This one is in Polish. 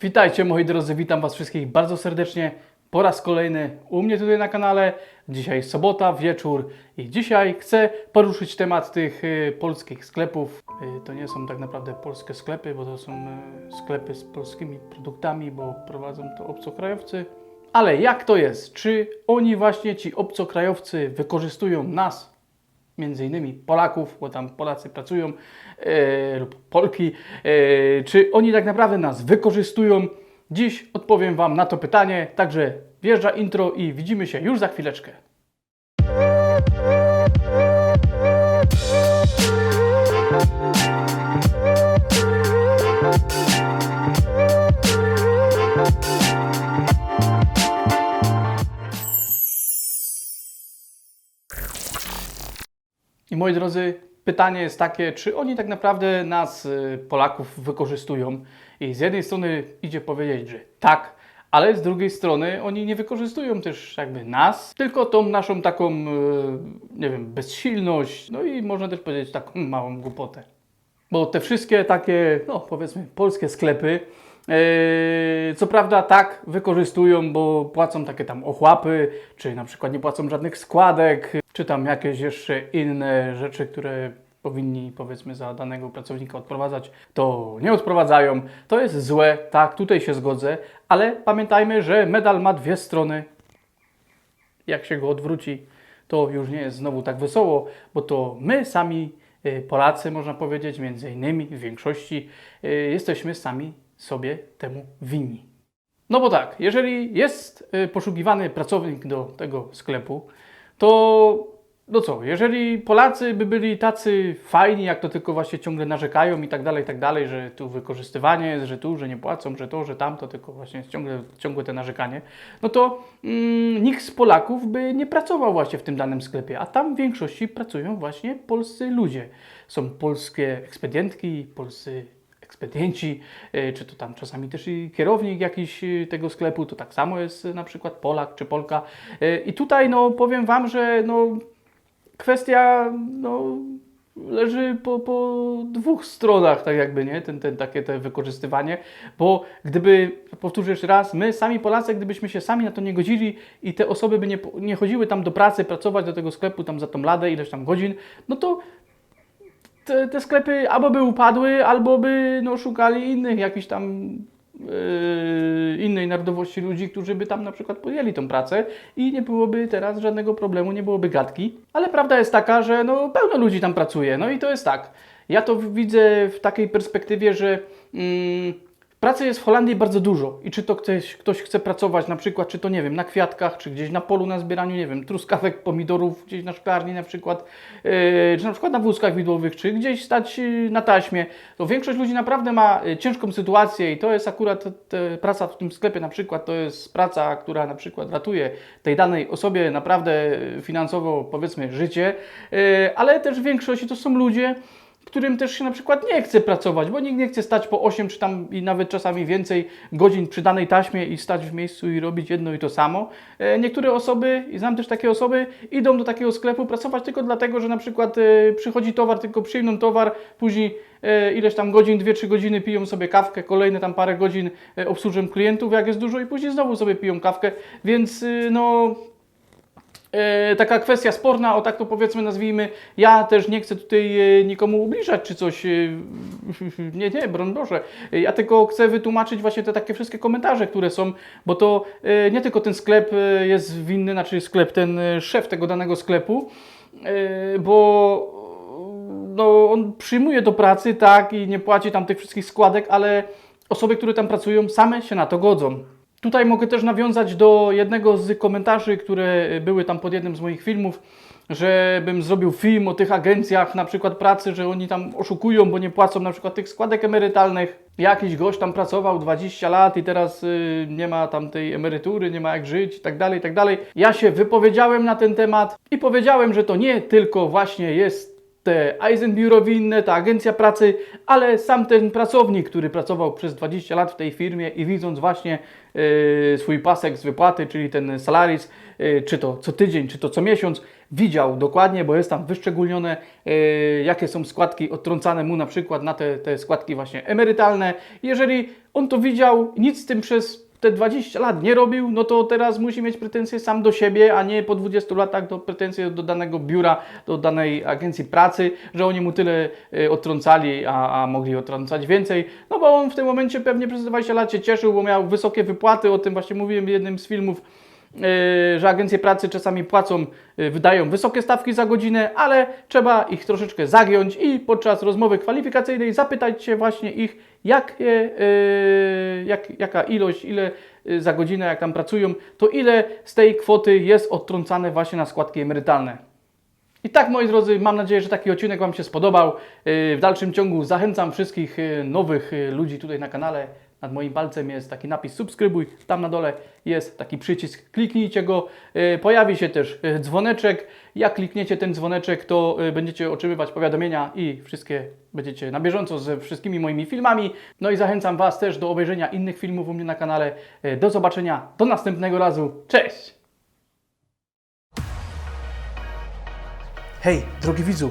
Witajcie moi drodzy, witam Was wszystkich bardzo serdecznie po raz kolejny u mnie tutaj na kanale. Dzisiaj sobota, wieczór i dzisiaj chcę poruszyć temat tych y, polskich sklepów. Y, to nie są tak naprawdę polskie sklepy, bo to są y, sklepy z polskimi produktami, bo prowadzą to obcokrajowcy. Ale jak to jest? Czy oni właśnie, ci obcokrajowcy wykorzystują nas, między innymi Polaków, bo tam Polacy pracują, e, lub Polki, e, czy oni tak naprawdę nas wykorzystują? Dziś odpowiem Wam na to pytanie, także wjeżdża intro i widzimy się już za chwileczkę. Moi drodzy, pytanie jest takie, czy oni tak naprawdę nas, y, Polaków, wykorzystują? I z jednej strony idzie powiedzieć, że tak, ale z drugiej strony oni nie wykorzystują też jakby nas, tylko tą naszą taką, y, nie wiem, bezsilność, no i można też powiedzieć taką małą głupotę. Bo te wszystkie takie, no powiedzmy, polskie sklepy, co prawda tak wykorzystują, bo płacą takie tam ochłapy, czy na przykład nie płacą żadnych składek, czy tam jakieś jeszcze inne rzeczy, które powinni powiedzmy za danego pracownika odprowadzać, to nie odprowadzają. To jest złe, tak, tutaj się zgodzę, ale pamiętajmy, że medal ma dwie strony. Jak się go odwróci, to już nie jest znowu tak wesoło, bo to my sami, y, Polacy, można powiedzieć, między innymi w większości, y, jesteśmy sami sobie temu winni. No bo tak, jeżeli jest y, poszukiwany pracownik do tego sklepu, to no co, jeżeli Polacy by byli tacy fajni, jak to tylko właśnie ciągle narzekają i tak dalej, i tak dalej, że tu wykorzystywanie jest, że tu, że nie płacą, że to, że tamto, tylko właśnie ciągle, ciągłe te narzekanie, no to mm, nikt z Polaków by nie pracował właśnie w tym danym sklepie, a tam w większości pracują właśnie polscy ludzie. Są polskie ekspedientki, polscy ekspedienci, y, czy to tam czasami też i kierownik jakiś y, tego sklepu, to tak samo jest y, na przykład Polak czy Polka. I tutaj no powiem Wam, że no kwestia no, leży po, po dwóch stronach, tak jakby, nie? Ten, ten, takie te wykorzystywanie, bo gdyby, powtórzę jeszcze raz, my sami Polacy, gdybyśmy się sami na to nie godzili i te osoby by nie, nie chodziły tam do pracy, pracować do tego sklepu tam za tą ladę, ileś tam godzin, no to te, te sklepy albo by upadły, albo by no, szukali innych jakichś tam yy, innej narodowości ludzi, którzy by tam na przykład podjęli tą pracę i nie byłoby teraz żadnego problemu, nie byłoby gadki. Ale prawda jest taka, że no, pełno ludzi tam pracuje. No i to jest tak. Ja to widzę w takiej perspektywie, że mm, pracy jest w Holandii bardzo dużo i czy to ktoś, ktoś chce pracować na przykład, czy to nie wiem, na kwiatkach, czy gdzieś na polu na zbieraniu, nie wiem, truskawek, pomidorów, gdzieś na szklarni na przykład, yy, czy na przykład na wózkach widłowych, czy gdzieś stać yy, na taśmie, to większość ludzi naprawdę ma yy, ciężką sytuację i to jest akurat te, praca w tym sklepie na przykład, to jest praca, która na przykład ratuje tej danej osobie naprawdę finansowo powiedzmy życie, yy, ale też w większości to są ludzie, którym też się na przykład nie chce pracować, bo nikt nie chce stać po 8 czy tam i nawet czasami więcej godzin przy danej taśmie i stać w miejscu i robić jedno i to samo. E, Niektóre osoby, i znam też takie osoby, idą do takiego sklepu pracować tylko dlatego, że na przykład e, przychodzi towar, tylko przyjmą towar, później e, ileś tam godzin, 2-3 godziny piją sobie kawkę, kolejne tam parę godzin obsłużą klientów, jak jest dużo i później znowu sobie piją kawkę, więc no taka kwestia sporna, o tak to powiedzmy nazwijmy. Ja też nie chcę tutaj e, nikomu ubliżać czy coś. e, Nie, nie, broń Boże. E, Ja tylko chcę wytłumaczyć właśnie te takie wszystkie komentarze, które są, bo to e, nie tylko ten sklep e, jest winny, znaczy sklep, ten e, szef tego danego sklepu, e, bo no, on przyjmuje do pracy, tak, i nie płaci tam tych wszystkich składek, ale osoby, które tam pracują, same się na to godzą. Tutaj mogę też nawiązać do jednego z komentarzy, które były tam pod jednym z moich filmów, żebym zrobił film o tych agencjach na przykład pracy, że oni tam oszukują, bo nie płacą na przykład tych składek emerytalnych. Jakiś gość tam pracował 20 lat i teraz y, nie ma tam tej emerytury, nie ma jak żyć i tak dalej, i tak dalej. Ja się wypowiedziałem na ten temat i powiedziałem, że to nie tylko właśnie jest te Eisenbiurowi inne, ta agencja pracy, ale sam ten pracownik, który pracował przez 20 lat w tej firmie i widząc właśnie e, swój pasek z wypłaty, czyli ten salaris, e, czy to co tydzień, czy to co miesiąc, widział dokładnie, bo jest tam wyszczególnione, e, jakie są składki odtrącane mu na przykład na te, te składki właśnie emerytalne. Jeżeli on to widział, nic z tym przez te 20 lat nie robił, no to teraz musi mieć pretensje sam do siebie, a nie po 20 latach do pretensje do danego biura, do danej agencji pracy, że oni mu tyle e, odtrącali, a, a mogli odtrącać więcej. No bo on w tym momencie pewnie przez 20 lat się cieszył, bo miał wysokie wypłaty, o tym właśnie mówiłem w jednym z filmów, że agencje pracy czasami płacą, e, wydają wysokie stawki za godzinę, ale trzeba ich troszeczkę zagiąć i podczas rozmowy kwalifikacyjnej zapytać się właśnie ich, jak, e, jak, jaka ilość, ile za godzinę, jak tam pracują, to ile z tej kwoty jest odtrącane właśnie na składki emerytalne. I tak, moi drodzy, mam nadzieję, że taki odcinek Wam się spodobał. W dalszym ciągu zachęcam wszystkich nowych ludzi tutaj na kanale. Nad moim palcem jest taki napis subskrybuj, tam na dole jest taki przycisk, kliknijcie go. Yy, Pojawi się też yy, dzwoneczek. Jak klikniecie ten dzwoneczek, to yy, będziecie otrzymywać powiadomienia i wszystkie będziecie na bieżąco ze wszystkimi moimi filmami. No i zachęcam Was też do obejrzenia innych filmów u mnie na kanale. Do zobaczenia, do następnego razu. Cześć! Hej, drogi widzu,